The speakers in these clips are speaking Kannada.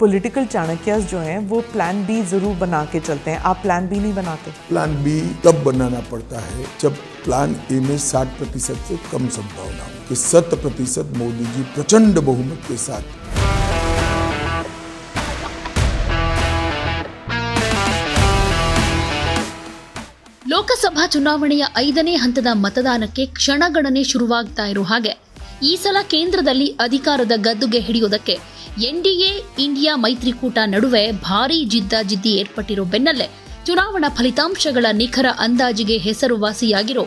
पॉलिटिकल चाणक्यास जो हैं वो प्लान बी जरूर बना के चलते हैं आप प्लान बी नहीं बनाते प्लान बी तब बनाना पड़ता है जब प्लान ए में 60 प्रतिशत से कम संभावना हो कि शत प्रतिशत मोदी जी प्रचंड बहुमत के साथ ಲೋಕಸಭಾ ಚುನಾವಣೆಯ ಐದನೇ ಹಂತದ ಮತದಾನಕ್ಕೆ ಕ್ಷಣಗಣನೆ ಶುರುವಾಗ್ತಾ ಇರೋ ಹಾಗೆ ಈ ಸಲ ಕೇಂದ್ರದಲ್ಲಿ ಅಧಿಕಾರದ ಗದ್ದುಗೆ ಹಿಡಿಯೋದಕ್ಕೆ ಎನ್ಡಿಎ ಇಂಡಿಯಾ ಮೈತ್ರಿಕೂಟ ನಡುವೆ ಭಾರೀ ಜಿದ್ದಾಜಿದ್ದಿ ಏರ್ಪಟ್ಟಿರೋ ಬೆನ್ನಲ್ಲೇ ಚುನಾವಣಾ ಫಲಿತಾಂಶಗಳ ನಿಖರ ಅಂದಾಜಿಗೆ ಹೆಸರುವಾಸಿಯಾಗಿರೋ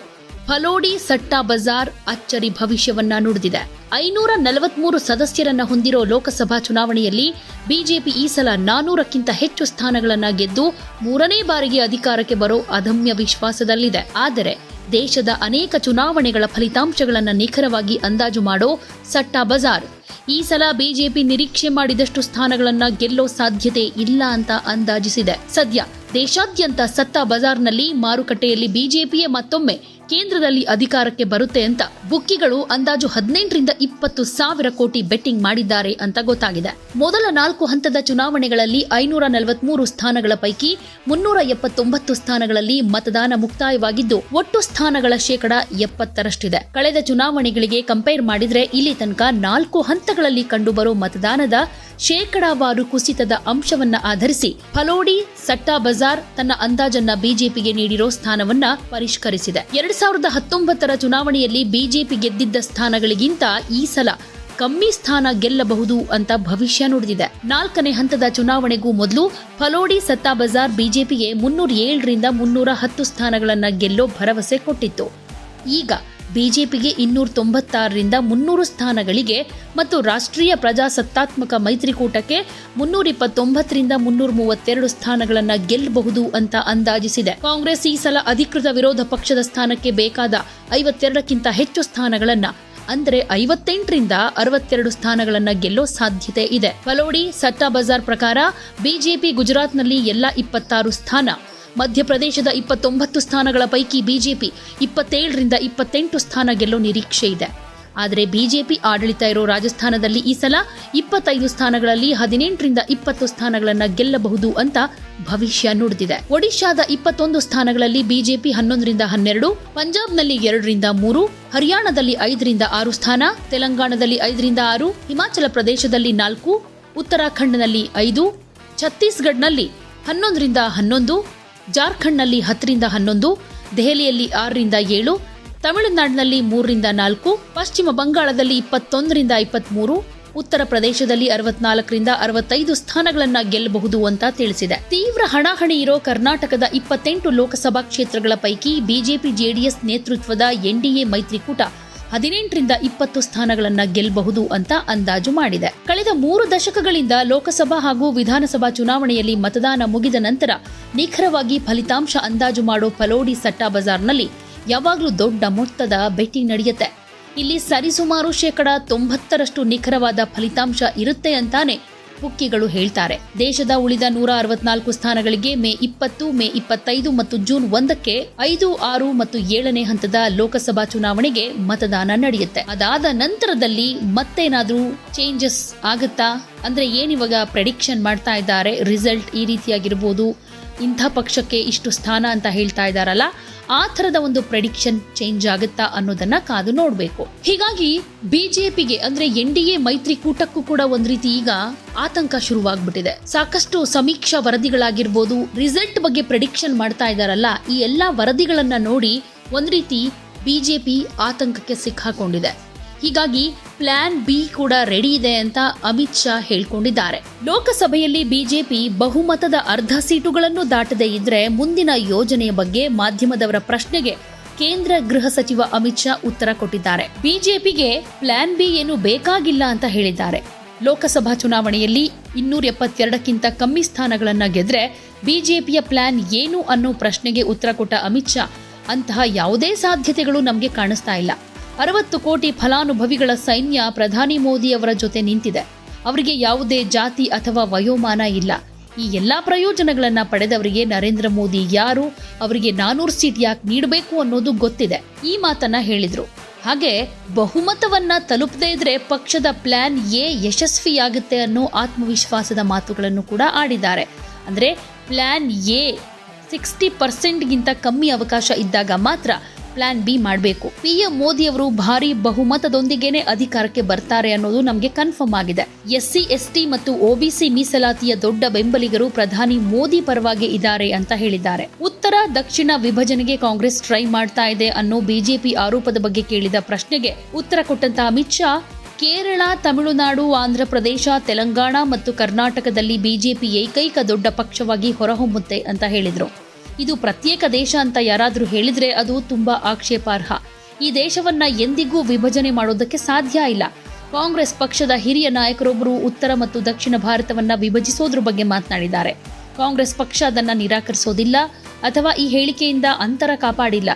ಫಲೋಡಿ ಸಟ್ಟಾ ಬಜಾರ್ ಅಚ್ಚರಿ ಭವಿಷ್ಯವನ್ನ ನುಡಿದಿದೆ. ಐನೂರ ನಲವತ್ಮೂರು ಸದಸ್ಯರನ್ನ ಹೊಂದಿರೋ ಲೋಕಸಭಾ ಚುನಾವಣೆಯಲ್ಲಿ ಬಿಜೆಪಿ ಈ ಸಲ ನಾನೂರಕ್ಕಿಂತ ಹೆಚ್ಚು ಸ್ಥಾನಗಳನ್ನ ಗೆದ್ದು ಮೂರನೇ ಬಾರಿಗೆ ಅಧಿಕಾರಕ್ಕೆ ಬರೋ ಅದಮ್ಯ ವಿಶ್ವಾಸದಲ್ಲಿದೆ. ಆದರೆ ದೇಶದ ಅನೇಕ ಚುನಾವಣೆಗಳ ಫಲಿತಾಂಶಗಳನ್ನು ನಿಖರವಾಗಿ ಅಂದಾಜು ಮಾಡೋ ಸಟ್ಟಾ ಬಜಾರ್. ಈ ಸಲ ಬಿಜೆಪಿ ನಿರೀಕ್ಷೆ ಮಾಡಿದಷ್ಟು ಸ್ಥಾನಗಳನ್ನ ಗೆಲ್ಲೋ ಸಾಧ್ಯತೆ ಇಲ್ಲ ಅಂತ ಅಂದಾಜಿಸಿದೆ. ಸದ್ಯ ದೇಶಾದ್ಯಂತ ಸತ್ತ ಬಜಾರ್ನಲ್ಲಿ ಮಾರುಕಟ್ಟೆಯಲ್ಲಿ ಬಿಜೆಪಿಯೇ ಮತ್ತೊಮ್ಮೆ ಕೇಂದ್ರದಲ್ಲಿ ಅಧಿಕಾರಕ್ಕೆ ಬರುತ್ತೆ ಅಂತ ಬುಕ್ಕಿಗಳು ಅಂದಾಜು ಹದಿನೆಂಟರಿಂದ ಇಪ್ಪತ್ತು ಸಾವಿರ ಕೋಟಿ ಬೆಟ್ಟಿಂಗ್ ಮಾಡಿದ್ದಾರೆ ಅಂತ ಗೊತ್ತಾಗಿದೆ. ಮೊದಲ ನಾಲ್ಕು ಹಂತದ ಚುನಾವಣೆಗಳಲ್ಲಿ ಐನೂರ ನಲವತ್ಮೂರು ಸ್ಥಾನಗಳ ಪೈಕಿ ಮುನ್ನೂರ ಎಪ್ಪತ್ತೊಂಬತ್ತು ಸ್ಥಾನಗಳಲ್ಲಿ ಮತದಾನ ಮುಕ್ತಾಯವಾಗಿದ್ದು, ಒಟ್ಟು ಸ್ಥಾನಗಳ ಶೇಕಡ ಎಪ್ಪತ್ತರಷ್ಟಿದೆ. ಕಳೆದ ಚುನಾವಣೆಗಳಿಗೆ ಕಂಪೇರ್ ಮಾಡಿದ್ರೆ ಇಲ್ಲಿ ತನಕ ನಾಲ್ಕು ಹಂತಗಳಲ್ಲಿ ಕಂಡುಬರೋ ಮತದಾನದ ಶೇಕಡಾವಾರು ಕುಸಿತದ ಅಂಶವನ್ನ ಆಧರಿಸಿ ಫಲೋಡಿ ಸಟ್ಟಾ ಬಜಾರ್ ತನ್ನ ಅಂದಾಜನ್ನ ಬಿಜೆಪಿಗೆ ನೀಡಿರೋ ಸ್ಥಾನವನ್ನ ಪರಿಷ್ಕರಿಸಿದೆ. ಎರಡ್ ಸಾವಿರದ ಹತ್ತೊಂಬತ್ತರ ಚುನಾವಣೆಯಲ್ಲಿ ಬಿಜೆಪಿ ಗೆದ್ದಿದ್ದ ಸ್ಥಾನಗಳಿಗಿಂತ ಈ ಸಲ ಕಮ್ಮಿ ಸ್ಥಾನ ಗೆಲ್ಲಬಹುದು ಅಂತ ಭವಿಷ್ಯ ನುಡಿದಿದೆ. ನಾಲ್ಕನೇ ಹಂತದ ಚುನಾವಣೆಗೂ ಮೊದಲು ಫಲೋಡಿ ಸತ್ತಾ ಬಜಾರ್ ಬಿಜೆಪಿಗೆ ಮುನ್ನೂರ ಏಳರಿಂದ ಮುನ್ನೂರ ಹತ್ತು ಸ್ಥಾನಗಳನ್ನು ಗೆಲ್ಲೋ ಭರವಸೆ ಕೊಟ್ಟಿತ್ತು. ಈಗ ಬಿಜೆಪಿಗೆ ಇನ್ನೂರ ತೊಂಬತ್ತಾರರಿಂದ ಮುನ್ನೂರು ಸ್ಥಾನಗಳಿಗೆ ಮತ್ತು ರಾಷ್ಟ್ರೀಯ ಪ್ರಜಾಸತ್ತಾತ್ಮಕ ಮೈತ್ರಿಕೂಟಕ್ಕೆ ಮುನ್ನೂರ ಇಪ್ಪತ್ತೊಂಬತ್ತರಿಂದ ಮುನ್ನೂರ ಮೂವತ್ತೆರಡು ಸ್ಥಾನಗಳನ್ನು ಗೆಲ್ಲಬಹುದು ಅಂತ ಅಂದಾಜಿಸಿದೆ. ಕಾಂಗ್ರೆಸ್ ಈ ಸಲ ಅಧಿಕೃತ ವಿರೋಧ ಪಕ್ಷದ ಸ್ಥಾನಕ್ಕೆ ಬೇಕಾದ ಐವತ್ತೆರಡಕ್ಕಿಂತ ಹೆಚ್ಚು ಸ್ಥಾನಗಳನ್ನು, ಅಂದರೆ ಐವತ್ತೆಂಟರಿಂದ ಅರವತ್ತೆರಡು ಸ್ಥಾನಗಳನ್ನು ಗೆಲ್ಲೋ ಸಾಧ್ಯತೆ ಇದೆ. ಫಲೋಡಿ ಸಟ್ಟಾ ಬಜಾರ್ ಪ್ರಕಾರ ಬಿಜೆಪಿ ಗುಜರಾತ್ನಲ್ಲಿ ಎಲ್ಲ ಇಪ್ಪತ್ತಾರು ಸ್ಥಾನ. ಮಧ್ಯಪ್ರದೇಶದ ಇಪ್ಪತ್ತೊಂಬತ್ತು ಸ್ಥಾನಗಳ ಪೈಕಿ ಬಿಜೆಪಿ ಇಪ್ಪತ್ತೇಳರಿಂದ ಇಪ್ಪತ್ತೆಂಟು ಸ್ಥಾನ ಗೆಲ್ಲೋ ನಿರೀಕ್ಷೆ ಇದೆ. ಆದರೆ ಬಿಜೆಪಿ ಆಡಳಿತ ಇರೋ ರಾಜಸ್ಥಾನದಲ್ಲಿ ಈ ಸಲ ಇಪ್ಪತ್ತೈದು ಸ್ಥಾನಗಳಲ್ಲಿ ಹದಿನೆಂಟರಿಂದ ಇಪ್ಪತ್ತು ಸ್ಥಾನಗಳನ್ನು ಗೆಲ್ಲಬಹುದು ಅಂತ ಭವಿಷ್ಯ ನುಡಿದಿದೆ. ಒಡಿಶಾದ ಇಪ್ಪತ್ತೊಂದು ಸ್ಥಾನಗಳಲ್ಲಿ ಬಿಜೆಪಿ ಹನ್ನೊಂದರಿಂದ ಹನ್ನೆರಡು, ಪಂಜಾಬ್ನಲ್ಲಿ ಎರಡರಿಂದ ಮೂರು, ಹರಿಯಾಣದಲ್ಲಿ ಐದರಿಂದ ಆರು ಸ್ಥಾನ, ತೆಲಂಗಾಣದಲ್ಲಿ ಐದರಿಂದ ಆರು, ಹಿಮಾಚಲ ಪ್ರದೇಶದಲ್ಲಿ ನಾಲ್ಕು, ಉತ್ತರಾಖಂಡ್ನಲ್ಲಿ ಐದು, ಛತ್ತೀಸ್ಗಢ್ನಲ್ಲಿ ಹನ್ನೊಂದರಿಂದ ಹನ್ನೊಂದು ಜಾರ್ಖಂಡ್ನಲ್ಲಿ ಹತ್ತರಿಂದ ಹನ್ನೊಂದು, ದೆಹಲಿಯಲ್ಲಿ ಆರರಿಂದ ಏಳು, ತಮಿಳುನಾಡಿನಲ್ಲಿ ಮೂರರಿಂದ ನಾಲ್ಕು, ಪಶ್ಚಿಮ ಬಂಗಾಳದಲ್ಲಿ ಇಪ್ಪತ್ತೊಂದರಿಂದ ಇಪ್ಪತ್ಮೂರು, ಉತ್ತರ ಪ್ರದೇಶದಲ್ಲಿ ಅರವತ್ನಾಲ್ಕರಿಂದ ಅರವತ್ತೈದು ಸ್ಥಾನಗಳನ್ನು ಗೆಲ್ಲಬಹುದು ಅಂತ ತಿಳಿಸಿದೆ. ತೀವ್ರ ಹಣಾಹಣಿ ಇರೋ ಕರ್ನಾಟಕದ ಇಪ್ಪತ್ತೆಂಟು ಲೋಕಸಭಾ ಕ್ಷೇತ್ರಗಳ ಪೈಕಿ ಬಿಜೆಪಿ ಜೆಡಿಎಸ್ ನೇತೃತ್ವದ ಎನ್ಡಿಎ ಮೈತ್ರಿಕೂಟ ಹದಿನೆಂಟರಿಂದ ಇಪ್ಪತ್ತು ಸ್ಥಾನಗಳನ್ನು ಗೆಲ್ಲಬಹುದು ಅಂತ ಅಂದಾಜು ಮಾಡಿದೆ. ಕಳೆದ ಮೂರು ದಶಕಗಳಿಂದ ಲೋಕಸಭಾ ಹಾಗೂ ವಿಧಾನಸಭಾ ಚುನಾವಣೆಯಲ್ಲಿ ಮತದಾನ ಮುಗಿದ ನಂತರ ನಿಖರವಾಗಿ ಫಲಿತಾಂಶ ಅಂದಾಜು ಮಾಡೋ ಫಲೋಡಿ ಸಟ್ಟಾ ಬಜಾರ್ನಲ್ಲಿ ಯಾವಾಗಲೂ ದೊಡ್ಡ ಮೊತ್ತದ ಭೇಟಿ ನಡೆಯುತ್ತೆ. ಇಲ್ಲಿ ಸರಿಸುಮಾರು ಶೇಕಡ ತೊಂಬತ್ತರಷ್ಟು ನಿಖರವಾದ ಫಲಿತಾಂಶ ಇರುತ್ತೆ ಅಂತಾನೆ ಬುಕ್ಕಿಗಳು ಹೇಳ್ತಾರೆ. ದೇಶದ ಉಳಿದ ನೂರ ಅರವತ್ನಾಲ್ಕು ಸ್ಥಾನಗಳಿಗೆ ಮೇ ಇಪ್ಪತ್ತು, ಮೇ ಇಪ್ಪತ್ತೈದು ಮತ್ತು ಜೂನ್ ಒಂದಕ್ಕೆ ಐದು, ಆರು ಮತ್ತು ಏಳನೇ ಹಂತದ ಲೋಕಸಭಾ ಚುನಾವಣೆಗೆ ಮತದಾನ ನಡೆಯುತ್ತೆ. ಅದಾದ ನಂತರದಲ್ಲಿ ಮತ್ತೇನಾದರೂ ಚೇಂಜಸ್ ಆಗತ್ತಾ? ಅಂದ್ರೆ ಏನಿವಾಗ ಪ್ರೆಡಿಕ್ಷನ್ ಮಾಡ್ತಾ ಇದ್ದಾರೆ? ರಿಸಲ್ಟ್ ಈ ರೀತಿಯಾಗಿರ್ಬೋದು. ಇಂಥ ಪಕ್ಷಕ್ಕೆ ಇಷ್ಟು ಸ್ಥಾನ ಅಂತ ಹೇಳ್ತಾ ಇದ್ದಾರಲ್ಲ, ಆ ಥರದ ಒಂದು ಪ್ರೆಡಿಕ್ಷನ್ ಚೇಂಜ್ ಆಗುತ್ತಾ ಅನ್ನೋದನ್ನ ಕಾದು ನೋಡಬೇಕು. ಹೀಗಾಗಿ ಬಿಜೆಪಿಗೆ ಅಂದ್ರೆ ಎನ್ ಡಿ ಎ ಮೈತ್ರಿಕೂಟಕ್ಕೂ ಕೂಡ ಒಂದ್ ರೀತಿ ಈಗ ಆತಂಕ ಶುರುವಾಗ್ಬಿಟ್ಟಿದೆ. ಸಾಕಷ್ಟು ಸಮೀಕ್ಷಾ ವರದಿಗಳಾಗಿರ್ಬೋದು ರಿಸಲ್ಟ್ ಬಗ್ಗೆ ಪ್ರೆಡಿಕ್ಷನ್ ಮಾಡ್ತಾ ಇದ್ದಾರಲ್ಲ, ಈ ಎಲ್ಲಾ ವರದಿಗಳನ್ನ ನೋಡಿ ಒಂದ್ ರೀತಿ ಬಿಜೆಪಿ ಆತಂಕಕ್ಕೆ ಸಿಕ್ಕಾಕೊಂಡಿದೆ. ಹೀಗಾಗಿ ಪ್ಲಾನ್ ಬಿ ಕೂಡ ರೆಡಿ ಇದೆ ಅಂತ ಅಮಿತ್ ಶಾ ಹೇಳ್ಕೊಂಡಿದ್ದಾರೆ. ಲೋಕಸಭೆಯಲ್ಲಿ ಬಿಜೆಪಿ ಬಹುಮತದ ಅರ್ಧ ಸೀಟುಗಳನ್ನು ದಾಟದೇ ಇದ್ರೆ ಮುಂದಿನ ಯೋಜನೆಯ ಬಗ್ಗೆ ಮಾಧ್ಯಮದವರ ಪ್ರಶ್ನೆಗೆ ಕೇಂದ್ರ ಗೃಹ ಸಚಿವ ಅಮಿತ್ ಶಾ ಉತ್ತರ ಕೊಟ್ಟಿದ್ದಾರೆ. ಬಿಜೆಪಿಗೆ ಪ್ಲಾನ್ ಬಿ ಏನು ಬೇಕಾಗಿಲ್ಲ ಅಂತ ಹೇಳಿದ್ದಾರೆ. ಲೋಕಸಭಾ ಚುನಾವಣೆಯಲ್ಲಿ ಇನ್ನೂರ ಎಪ್ಪತ್ತೆರಡಕ್ಕಿಂತ ಕಮ್ಮಿ ಸ್ಥಾನಗಳನ್ನ ಗೆದ್ರೆ ಬಿಜೆಪಿಯ ಪ್ಲಾನ್ ಏನು ಅನ್ನೋ ಪ್ರಶ್ನೆಗೆ ಉತ್ತರ ಕೊಟ್ಟ ಅಮಿತ್ ಶಾ, ಅಂತಹ ಯಾವುದೇ ಸಾಧ್ಯತೆಗಳು ನಮಗೆ ಕಾಣಿಸ್ತಾ ಇಲ್ಲ. ಅರವತ್ತು ಕೋಟಿ ಫಲಾನುಭವಿಗಳ ಸೈನ್ಯ ಪ್ರಧಾನಿ ಮೋದಿ ಅವರ ಜೊತೆ ನಿಂತಿದೆ. ಅವರಿಗೆ ಯಾವುದೇ ಜಾತಿ ಅಥವಾ ವಯೋಮಾನ ಇಲ್ಲ. ಈ ಎಲ್ಲಾ ಪ್ರಯೋಜನಗಳನ್ನ ಪಡೆದವರಿಗೆ ನರೇಂದ್ರ ಮೋದಿ ಯಾರು, ಅವರಿಗೆ ನಾನೂರು ಸೀಟ್ ಯಾಕೆ ನೀಡಬೇಕು ಅನ್ನೋದು ಗೊತ್ತಿದೆ, ಈ ಮಾತನ್ನ ಹೇಳಿದ್ರು. ಹಾಗೆ ಬಹುಮತವನ್ನ ತಲುಪದೇ ಇದ್ರೆ ಪಕ್ಷದ ಪ್ಲಾನ್ ಎ ಯಶಸ್ವಿಯಾಗುತ್ತೆ ಅನ್ನೋ ಆತ್ಮವಿಶ್ವಾಸದ ಮಾತುಗಳನ್ನು ಕೂಡ ಆಡಿದ್ದಾರೆ. ಅಂದ್ರೆ ಪ್ಲಾನ್ ಎ ಸಿಕ್ಸ್ಟಿ ಪರ್ಸೆಂಟ್ಗಿಂತ ಕಮ್ಮಿ ಅವಕಾಶ ಇದ್ದಾಗ ಮಾತ್ರ ಪ್ಲಾನ್ ಬಿ ಮಾಡಬೇಕು. ಪಿಎಂ ಮೋದಿ ಅವರು ಭಾರಿ ಬಹುಮತದೊಂದಿಗೆನೆ ಅಧಿಕಾರಕ್ಕೆ ಬರ್ತಾರೆ ಅನ್ನೋದು ನಮಗೆ ಕನ್ಫರ್ಮ್ ಆಗಿದೆ. ಎಸ್ಸಿ, ಎಸ್ಟಿ ಮತ್ತು ಒಬಿಸಿ ಮೀಸಲಾತಿಯ ದೊಡ್ಡ ಬೆಂಬಲಿಗರು ಪ್ರಧಾನಿ ಮೋದಿ ಪರವಾಗಿ ಇದ್ದಾರೆ ಅಂತ ಹೇಳಿದ್ದಾರೆ. ಉತ್ತರ, ದಕ್ಷಿಣ ವಿಭಜನೆಗೆ ಕಾಂಗ್ರೆಸ್ ಟ್ರೈ ಮಾಡ್ತಾ ಇದೆ ಅನ್ನೋ ಬಿಜೆಪಿ ಆರೋಪದ ಬಗ್ಗೆ ಕೇಳಿದ ಪ್ರಶ್ನೆಗೆ ಉತ್ತರ ಕೊಟ್ಟಂತ ಅಮಿತ್ ಶಾ, ಕೇರಳ, ತಮಿಳುನಾಡು, ಆಂಧ್ರಪ್ರದೇಶ, ತೆಲಂಗಾಣ ಮತ್ತು ಕರ್ನಾಟಕದಲ್ಲಿ ಬಿಜೆಪಿ ಏಕೈಕ ದೊಡ್ಡ ಪಕ್ಷವಾಗಿ ಹೊರಹೊಮ್ಮುತ್ತೆ ಅಂತ ಹೇಳಿದರು. ಇದು ಪ್ರತ್ಯೇಕ ದೇಶ ಅಂತ ಯಾರಾದರೂ ಹೇಳಿದ್ರೆ ಅದು ತುಂಬಾ ಆಕ್ಷೇಪಾರ್ಹ. ಈ ದೇಶವನ್ನ ಎಂದಿಗೂ ವಿಭಜನೆ ಮಾಡೋದಕ್ಕೆ ಸಾಧ್ಯ ಇಲ್ಲ. ಕಾಂಗ್ರೆಸ್ ಪಕ್ಷದ ಹಿರಿಯ ನಾಯಕರೊಬ್ಬರು ಉತ್ತರ ಮತ್ತು ದಕ್ಷಿಣ ಭಾರತವನ್ನ ವಿಭಜಿಸೋದ್ರ ಬಗ್ಗೆ ಮಾತನಾಡಿದ್ದಾರೆ. ಕಾಂಗ್ರೆಸ್ ಪಕ್ಷ ಅದನ್ನ ನಿರಾಕರಿಸೋದಿಲ್ಲ ಅಥವಾ ಈ ಹೇಳಿಕೆಯಿಂದ ಅಂತರ ಕಾಪಾಡಿಲ್ಲ.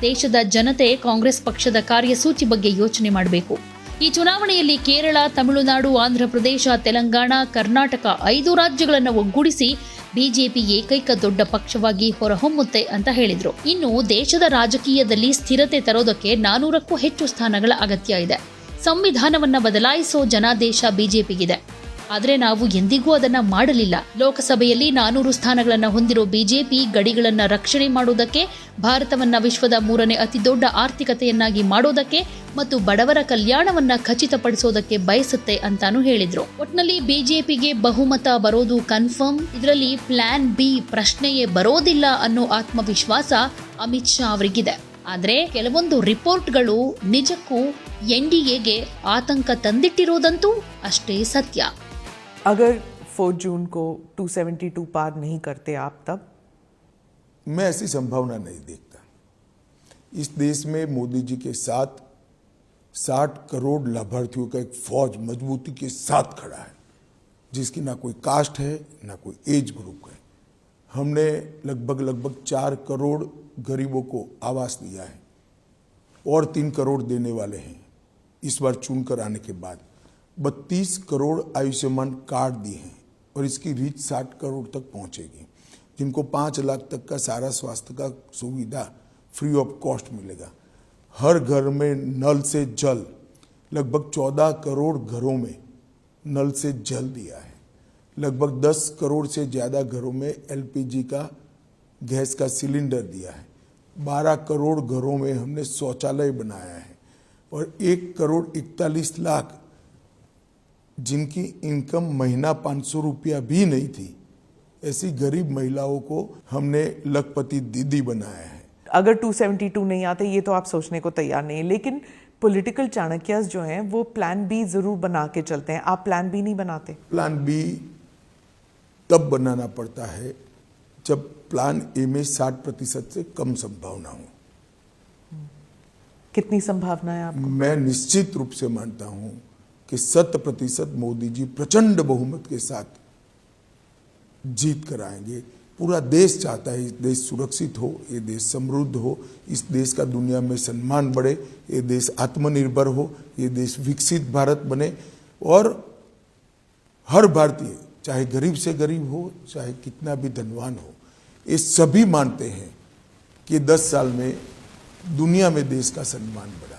ದೇಶದ ಜನತೆ ಕಾಂಗ್ರೆಸ್ ಪಕ್ಷದ ಕಾರ್ಯಸೂಚಿ ಬಗ್ಗೆ ಯೋಚನೆ ಮಾಡಬೇಕು. ಈ ಚುನಾವಣೆಯಲ್ಲಿ ಕೇರಳ, ತಮಿಳುನಾಡು, ಆಂಧ್ರಪ್ರದೇಶ, ತೆಲಂಗಾಣ, ಕರ್ನಾಟಕ ಐದು ರಾಜ್ಯಗಳನ್ನು ಒಗ್ಗೂಡಿಸಿ ಬಿಜೆಪಿ ಏಕೈಕ ದೊಡ್ಡ ಪಕ್ಷವಾಗಿ ಹೊರಹೊಮ್ಮುತ್ತೆ ಅಂತ ಹೇಳಿದ್ರು. ಇನ್ನು ದೇಶದ ರಾಜಕೀಯದಲ್ಲಿ ಸ್ಥಿರತೆ ತರೋದಕ್ಕೆ ನಾನೂರಕ್ಕೂ ಹೆಚ್ಚು ಸ್ಥಾನಗಳ ಅಗತ್ಯ ಇದೆ. ಸಂವಿಧಾನವನ್ನ ಬದಲಾಯಿಸೋ ಜನಾದೇಶ ಬಿಜೆಪಿಗಿದೆ. ಆದರೆ ನಾವು ಎಂದಿಗೂ ಅದನ್ನ ಮಾಡಲಿಲ್ಲ. ಲೋಕಸಭೆಯಲ್ಲಿ ನಾನೂರು ಸ್ಥಾನಗಳನ್ನು ಹೊಂದಿರೋ ಬಿಜೆಪಿ ಗಡಿಗಳನ್ನು ರಕ್ಷಣೆ ಮಾಡುವುದಕ್ಕೆ ಭಾರತವನ್ನ ವಿಶ್ವದ ಮೂರನೇ ಅತಿ ದೊಡ್ಡ ಆರ್ಥಿಕತೆಯನ್ನಾಗಿ ಮಾಡೋದಕ್ಕೆ ಮತ್ತು ಬಡವರ ಕಲ್ಯಾಣವನ್ನ ಖಚಿತಪಡಿಸೋದಕ್ಕೆ ಬಯಸುತ್ತೆ ಅಂತಾನು ಹೇಳಿದ್ರು. ಒಟ್ನಲ್ಲಿ ಬಿಜೆಪಿಗೆ ಬಹುಮತ ಬರೋದು ಕನ್ಫರ್ಮ್ ಇದರಲ್ಲಿ ಪ್ಲಾನ್ ಬಿ ಪ್ರಶ್ನೆಯೇ ಬರೋದಿಲ್ಲ ಅನ್ನೋ ಆತ್ಮವಿಶ್ವಾಸ ಅಮಿತ್ ಶಾ ಅವರಿಗಿದೆ. ಆದರೆ ಕೆಲವೊಂದು ರಿಪೋರ್ಟ್ಗಳು ನಿಜಕ್ಕೂ ಎನ್ ಡಿ ಎಗೆ ಆತಂಕ ತಂದಿಟ್ಟಿರೋದಂತೂ ಅಷ್ಟೇ ಸತ್ಯ. अगर 4 जून को 272 पार नहीं करते आप तब? मैं ऐसी संभावना नहीं देखता। इस देश में मोदी जी के साथ 60 करोड़ लाभार्थियों का एक फौज मजबूती के साथ खड़ा है, जिसकी ना कोई कास्ट है, ना कोई एज ग्रुप है। हमने लगभग लगभग चार करोड़ गरीबों को आवास दिया है और तीन करोड़ देने वाले हैं। इस बार चुनकर आने के बाद बत्तीस करोड़ आयुष्मान कार्ड दिए हैं और इसकी रीच साठ करोड़ तक पहुंचेगी, जिनको पाँच लाख तक का सारा स्वास्थ्य का सुविधा फ्री ऑफ़ कॉस्ट मिलेगा। हर घर में नल से जल, लगभग चौदह करोड़ घरों में नल से जल दिया है। लगभग दस करोड़ से ज़्यादा घरों में एलपीजी का, गैस का सिलेंडर दिया है। बारह करोड़ घरों में हमने शौचालय बनाया है और एक करोड़ इकतालीस लाख जिनकी इनकम महीना पाँच सौ रुपया भी नहीं थी ऐसी गरीब महिलाओं को हमने लखपति दीदी बनाया है। अगर 272 नहीं आते ये तो आप सोचने को तैयार नहीं है लेकिन पॉलिटिकल चाणक्यस जो हैं वो प्लान बी ज़रूर बना के चलते हैं। आप प्लान बी नहीं बनाते। प्लान बी तब बनाना पड़ता है जब प्लान ए में साठ प्रतिशत से कम संभावना हो। कितनी संभावना है आप मैं निश्चित रूप से मानता हूँ कि शत प्रतिशत मोदी जी प्रचंड बहुमत के साथ जीत कर आएँगे। पूरा देश चाहता है इस देश सुरक्षित हो, ये देश समृद्ध हो, इस देश का दुनिया में सम्मान बढ़े, ये देश आत्मनिर्भर हो, ये देश विकसित भारत बने। और हर भारतीय, चाहे गरीब से गरीब हो, चाहे कितना भी धनवान हो, ये सभी मानते हैं कि 10 साल में दुनिया में देश का सम्मान बढ़ा।